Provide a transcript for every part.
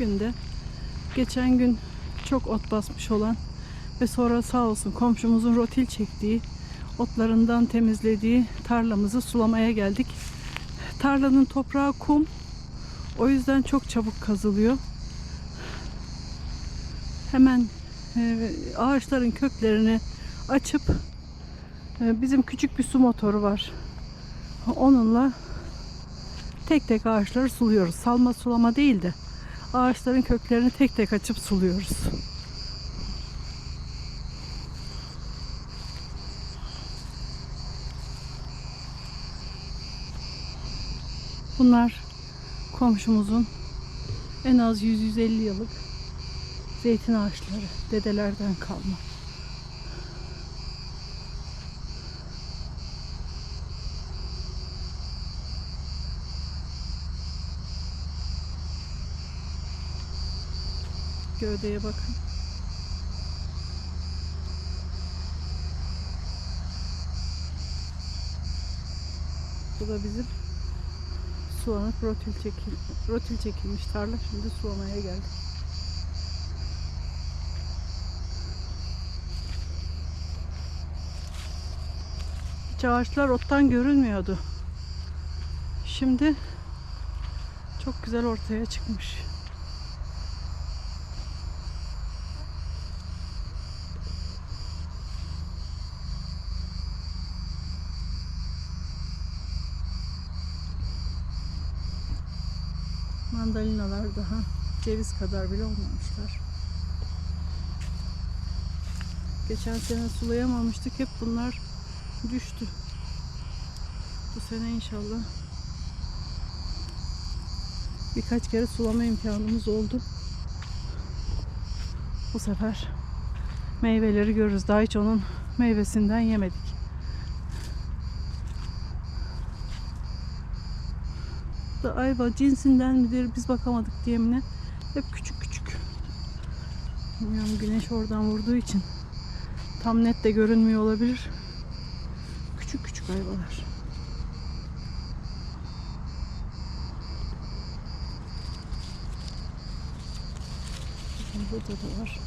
Bugün de geçen gün çok ot basmış olan ve sonra sağ olsun komşumuzun rotil çektiği otlarından temizlediği tarlamızı sulamaya geldik. Tarlanın toprağı kum. O yüzden çok çabuk kazılıyor. Hemen e, ağaçların köklerini açıp e, bizim küçük bir su motoru var. Onunla tek tek ağaçları suluyoruz. Salma sulama değil de ağaçların köklerini tek tek açıp suluyoruz. Bunlar komşumuzun en az 100-150 yıllık zeytin ağaçları dedelerden kalma. Gövdeye bakın. Bu da bizim sulanıp rotil, çekil, rotil çekilmiş tarla. Şimdi sulamaya geldik. Hiç ağaçlar ottan görünmüyordu. Şimdi çok güzel ortaya çıkmış. Daha ceviz kadar bile olmamışlar. Geçen sene sulayamamıştık. Hep bunlar düştü. Bu sene inşallah birkaç kere sulama imkanımız oldu. Bu sefer meyveleri görürüz. Daha hiç onun meyvesinden yemedik. Ayva cinsinden midir biz bakamadık diye mi ne? Hep küçük küçük. Bilmiyorum güneş oradan vurduğu için tam net de görünmüyor olabilir. Küçük küçük ayvalar. Burada da var.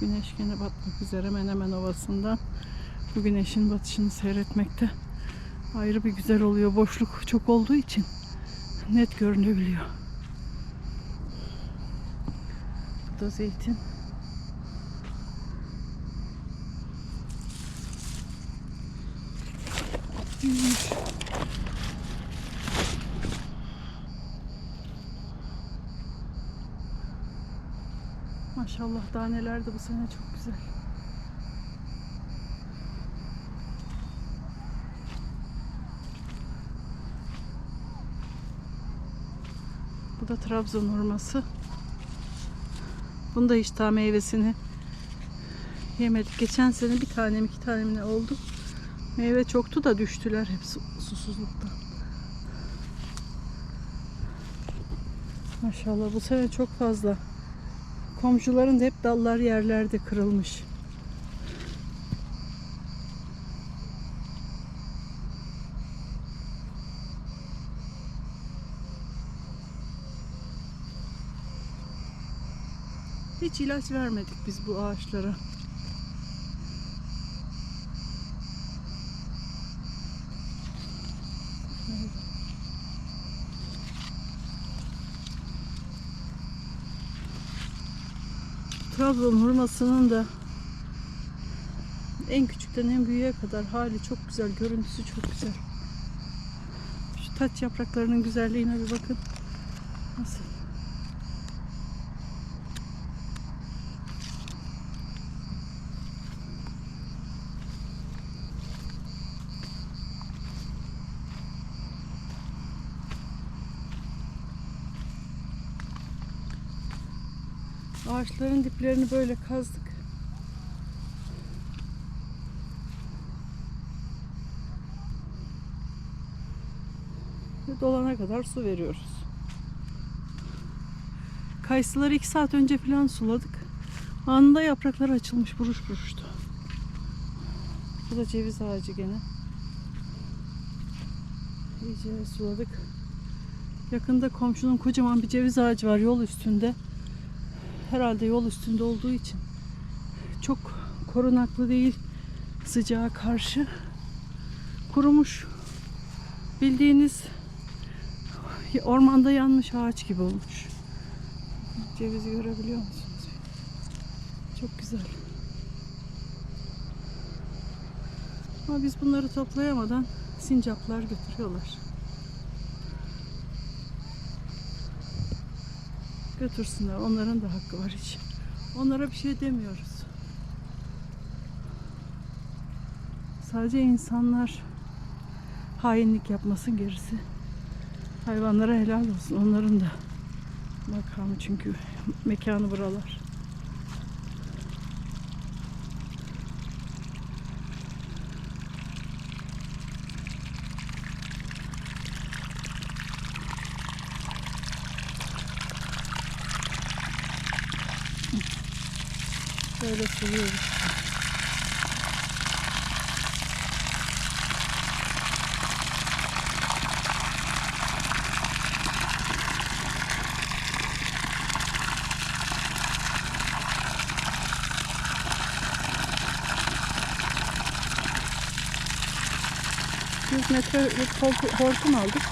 Güneş gene batmak üzere Menemen Ovası'ndan. Bu güneşin batışını seyretmekte ayrı bir güzel oluyor. Boşluk çok olduğu için net görünebiliyor. Bu da zeytin. Büyümüş. Maşallah taneler de bu sene çok güzel. Bu da Trabzon hurması. Bunda hiç daha meyvesini yemedik. Geçen sene bir tanem iki tanem ne oldu. Meyve çoktu da düştüler hep su- susuzluktan. Maşallah bu sene çok fazla. Komşuların da hep dallar yerlerde kırılmış. Hiç ilaç vermedik biz bu ağaçlara. Trabzon hurmasının da en küçükten en büyüğe kadar hali çok güzel, görüntüsü çok güzel. Şu taç yapraklarının güzelliğine bir bakın. Nasıl? Ağaçların diplerini böyle kazdık. Ve dolana kadar su veriyoruz. Kayısıları iki saat önce falan suladık. Anında yaprakları açılmış buruş buruştu. Bu da ceviz ağacı gene. İyice suladık. Yakında komşunun kocaman bir ceviz ağacı var yol üstünde. Herhalde yol üstünde olduğu için çok korunaklı değil sıcağa karşı. Kurumuş. Bildiğiniz ormanda yanmış ağaç gibi olmuş. Cevizi görebiliyor musunuz? Çok güzel. Ama biz bunları toplayamadan sincaplar götürüyorlar. Götürsünler. Onların da hakkı var hiç. Onlara bir şey demiyoruz. Sadece insanlar hainlik yapmasın gerisi. Hayvanlara helal olsun. Onların da makamı çünkü mekanı buralar. Biz metrelik hortu- hortum aldık.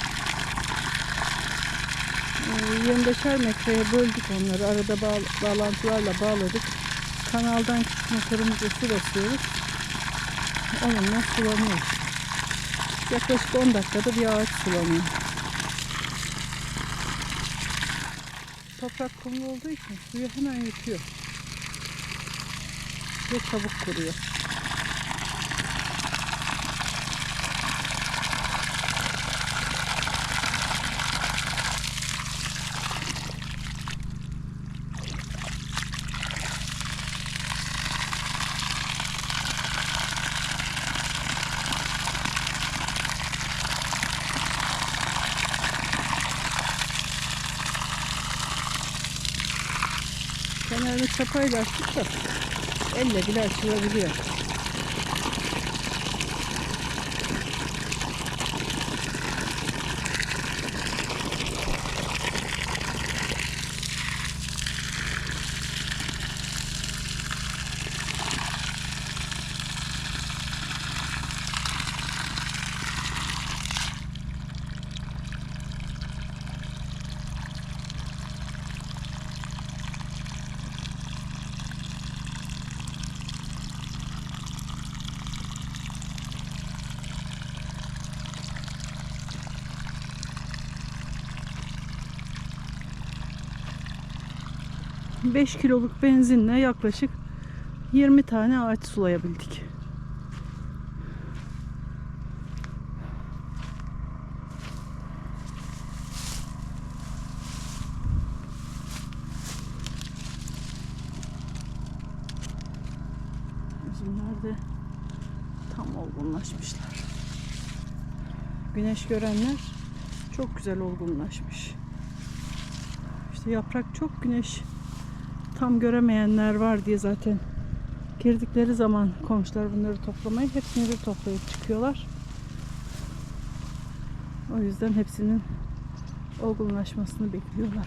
Ee, 25'er metreye böldük onları. Arada bağ- bağlantılarla bağladık. Kanaldan motorumuza su basıyoruz. Onunla sulanıyoruz. Yaklaşık 10 dakikada bir ağaç sulanıyor. Toprak kumlu olduğu için suyu hemen yutuyor. Ve çabuk kuruyor. Çapayla açtık da elle bile açılabiliyor. Beş kiloluk benzinle yaklaşık 20 tane ağaç sulayabildik. Üzümler de tam olgunlaşmışlar. Güneş görenler çok güzel olgunlaşmış. İşte yaprak çok güneş tam göremeyenler var diye zaten girdikleri zaman komşular bunları toplamayı hepsini bir toplayıp çıkıyorlar. O yüzden hepsinin olgunlaşmasını bekliyorlar.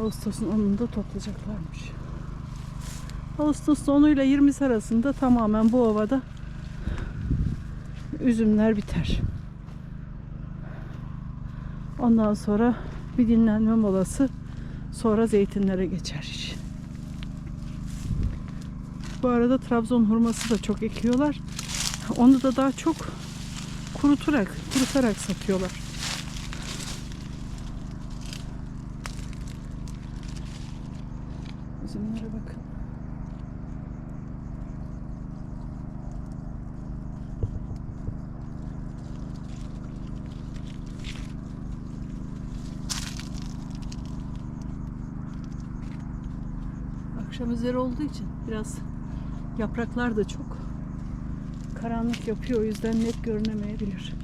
Ağustos'un 10'unda toplayacaklarmış. Ağustos sonuyla 20 arasında tamamen bu ovada üzümler biter. Ondan sonra bir dinlenme molası sonra zeytinlere geçer iş. Bu arada Trabzon hurması da çok ekiyorlar. Onu da daha çok kurutarak, kurutarak satıyorlar. Üzümlere bakın. Üzeri olduğu için biraz yapraklar da çok karanlık yapıyor. O yüzden net görünemeyebilir.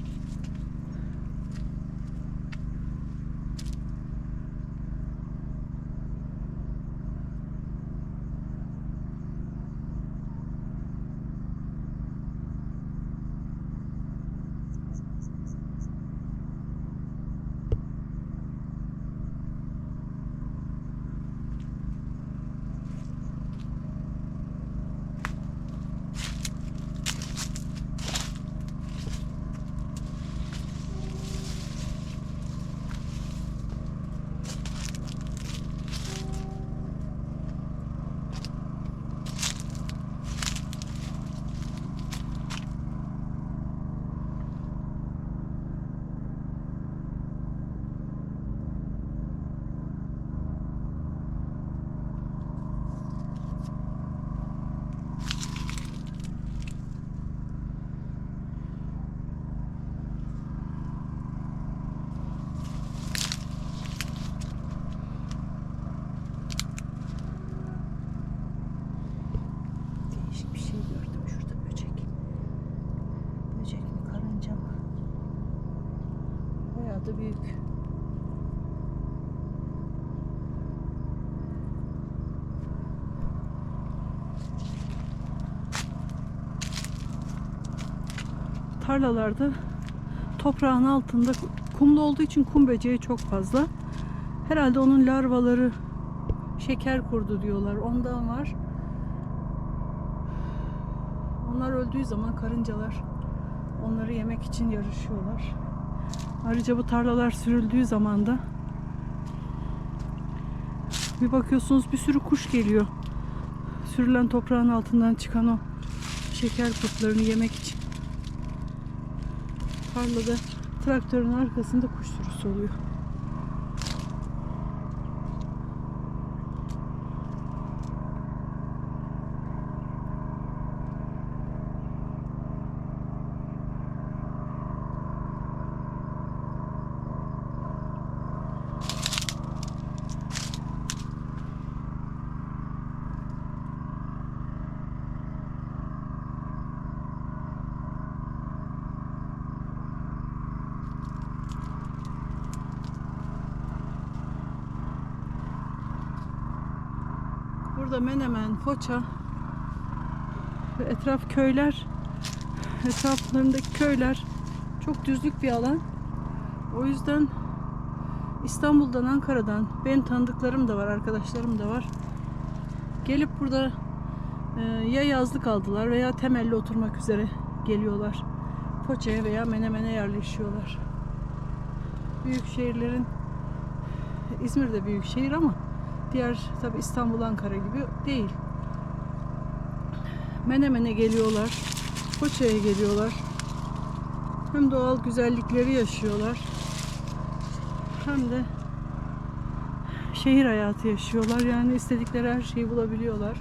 Bayağı da büyük. Tarlalarda toprağın altında kumlu olduğu için kum böceği çok fazla. Herhalde onun larvaları şeker kurdu diyorlar. Ondan var. Onlar öldüğü zaman karıncalar onları yemek için yarışıyorlar. Ayrıca bu tarlalar sürüldüğü zaman da bir bakıyorsunuz bir sürü kuş geliyor. Sürülen toprağın altından çıkan o şeker kurtlarını yemek için. Tarlada traktörün arkasında kuş sürüsü oluyor. Burada Menemen, Foça ve etraf köyler etraflarındaki köyler çok düzlük bir alan. O yüzden İstanbul'dan, Ankara'dan benim tanıdıklarım da var, arkadaşlarım da var. Gelip burada e, ya yazlık aldılar veya temelli oturmak üzere geliyorlar. Foça'ya veya Menemen'e yerleşiyorlar. Büyük şehirlerin İzmir de büyük şehir ama diğer tabi İstanbul, Ankara gibi değil. Menemen'e geliyorlar. Foça'ya geliyorlar. Hem doğal güzellikleri yaşıyorlar. Hem de şehir hayatı yaşıyorlar. Yani istedikleri her şeyi bulabiliyorlar.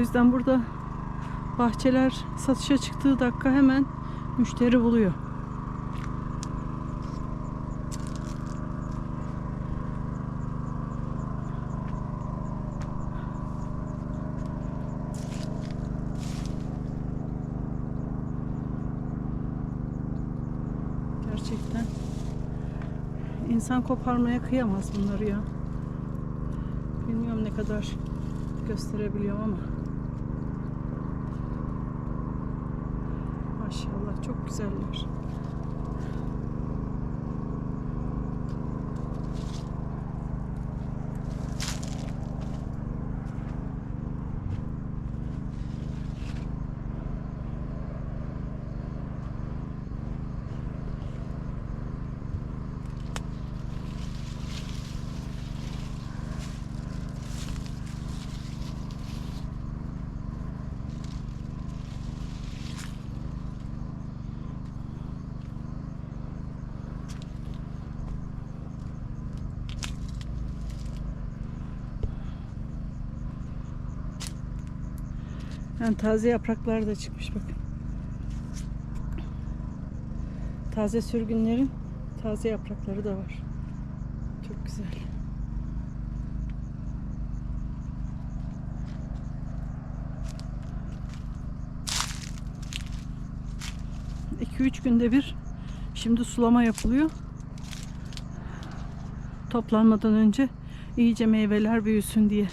Yüzden burada bahçeler satışa çıktığı dakika hemen müşteri buluyor. Gerçekten insan koparmaya kıyamaz bunları ya. Bilmiyorum ne kadar gösterebiliyorum ama. Maşallah çok güzeller. Yani taze yapraklar da çıkmış bakın. Taze sürgünlerin taze yaprakları da var. Çok güzel. İki üç günde bir şimdi sulama yapılıyor. Toplanmadan önce iyice meyveler büyüsün diye.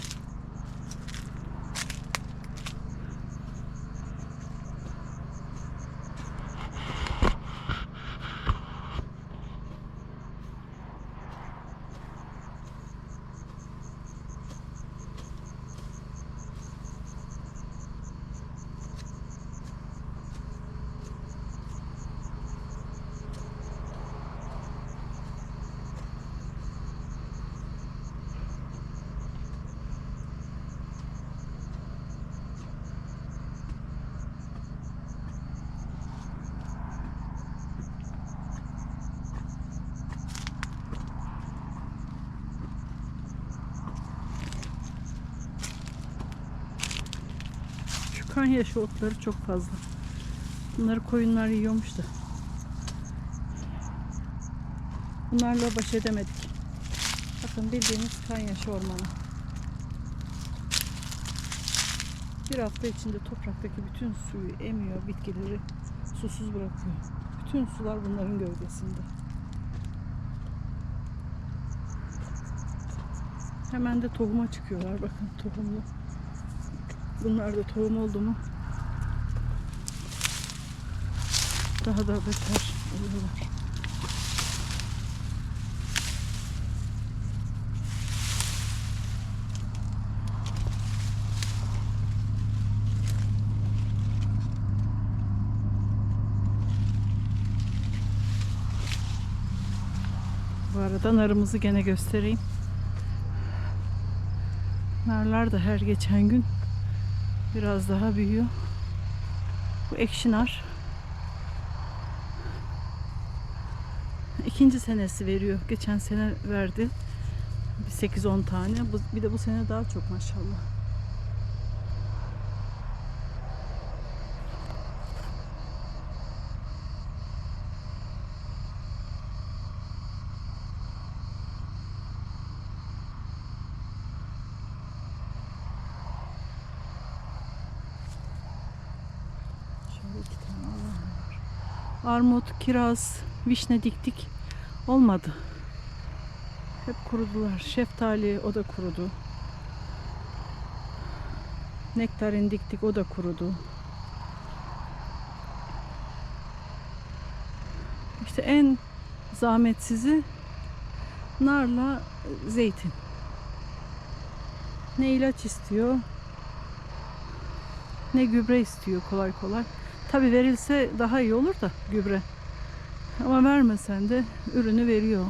Yaşı otları çok fazla. Bunları koyunlar yiyormuş da. Bunlarla baş edemedik. Bakın bildiğiniz kanyaşı ormanı. Bir hafta içinde topraktaki bütün suyu emiyor, bitkileri susuz bırakıyor. Bütün sular bunların gövdesinde. Hemen de tohuma çıkıyorlar. Bakın tohumlu. Bunlar da tohum oldu mu daha da beter oluyorlar. Bu arada narımızı gene göstereyim. Narlar da her geçen gün biraz daha büyüyor. Bu ekşi nar. İkinci senesi veriyor. Geçen sene verdi. Bir 8-10 tane. Bir de bu sene daha çok maşallah. Şöyle iki tane alalım. Armut, kiraz, vişne diktik. Olmadı. Hep kurudular. Şeftali o da kurudu. Nektarin diktik o da kurudu. İşte en zahmetsizi narla zeytin. Ne ilaç istiyor ne gübre istiyor kolay kolay. Tabi verilse daha iyi olur da gübre. Ama vermesen de ürünü veriyor.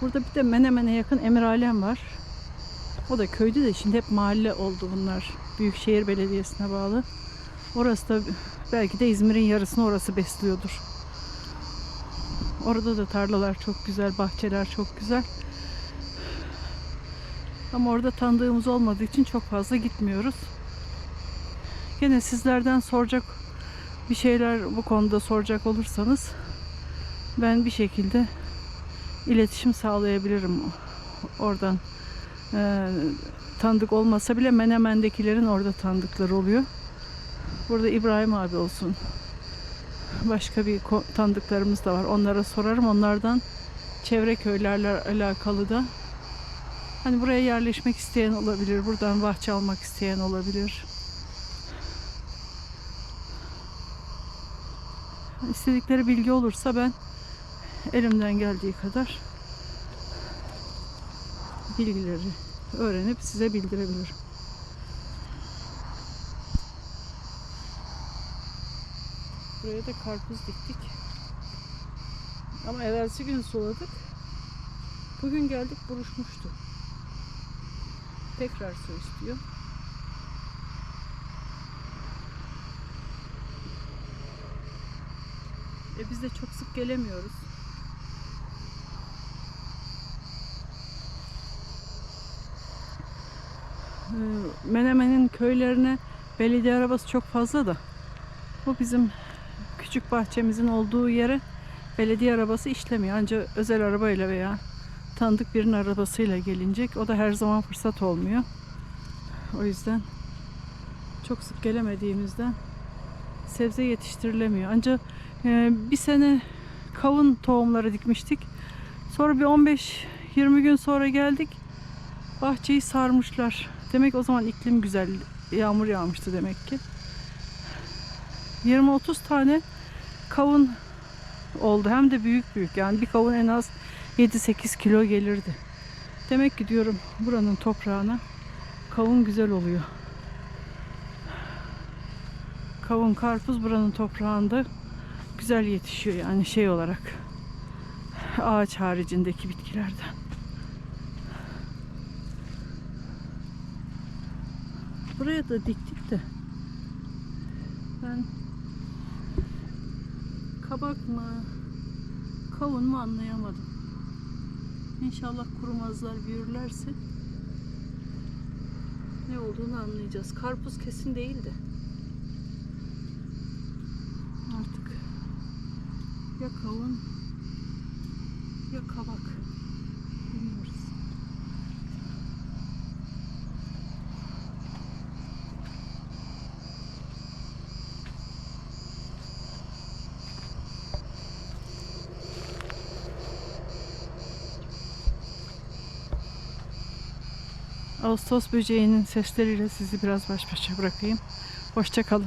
Burada bir de Menemen'e yakın Emir Alem var. O da köydü de şimdi hep mahalle oldu bunlar. Büyükşehir Belediyesi'ne bağlı. Orası da belki de İzmir'in yarısını orası besliyordur. Orada da tarlalar çok güzel, bahçeler çok güzel. Ama orada tanıdığımız olmadığı için çok fazla gitmiyoruz. Gene sizlerden soracak bir şeyler bu konuda soracak olursanız ben bir şekilde iletişim sağlayabilirim oradan. Ee, tanıdık olmasa bile Menemen'dekilerin orada tanıdıkları oluyor. Burada İbrahim abi olsun. Başka bir tanıdıklarımız da var. Onlara sorarım. Onlardan çevre köylerle alakalı da hani buraya yerleşmek isteyen olabilir. Buradan bahçe almak isteyen olabilir. İstedikleri bilgi olursa ben elimden geldiği kadar bilgileri öğrenip size bildirebilirim. Buraya da karpuz diktik. Ama evvelsi gün suladık. Bugün geldik buruşmuştu. Tekrar su istiyor. E biz de çok sık gelemiyoruz. Ee, Menemen'in köylerine belediye arabası çok fazla da bu bizim küçük bahçemizin olduğu yere belediye arabası işlemiyor. Ancak özel arabayla veya tanıdık birinin arabasıyla gelinecek. O da her zaman fırsat olmuyor. O yüzden çok sık gelemediğimizden sebze yetiştirilemiyor. Ancak e, bir sene kavun tohumları dikmiştik. Sonra bir 15-20 gün sonra geldik. Bahçeyi sarmışlar. Demek o zaman iklim güzel. Yağmur yağmıştı demek ki. 20-30 tane kavun oldu. Hem de büyük büyük. Yani bir kavun en az 7-8 kilo gelirdi. Demek ki diyorum buranın toprağına kavun güzel oluyor. Kavun, karpuz buranın toprağında güzel yetişiyor yani şey olarak. Ağaç haricindeki bitkilerden. Buraya da diktik de ben kabak mı kavun mu anlayamadım. İnşallah kurumazlar büyürlerse ne olduğunu anlayacağız. Karpuz kesin değildi. Artık ya kavun ya kabak. Ağustos böceğinin sesleriyle sizi biraz baş başa bırakayım. Hoşça kalın.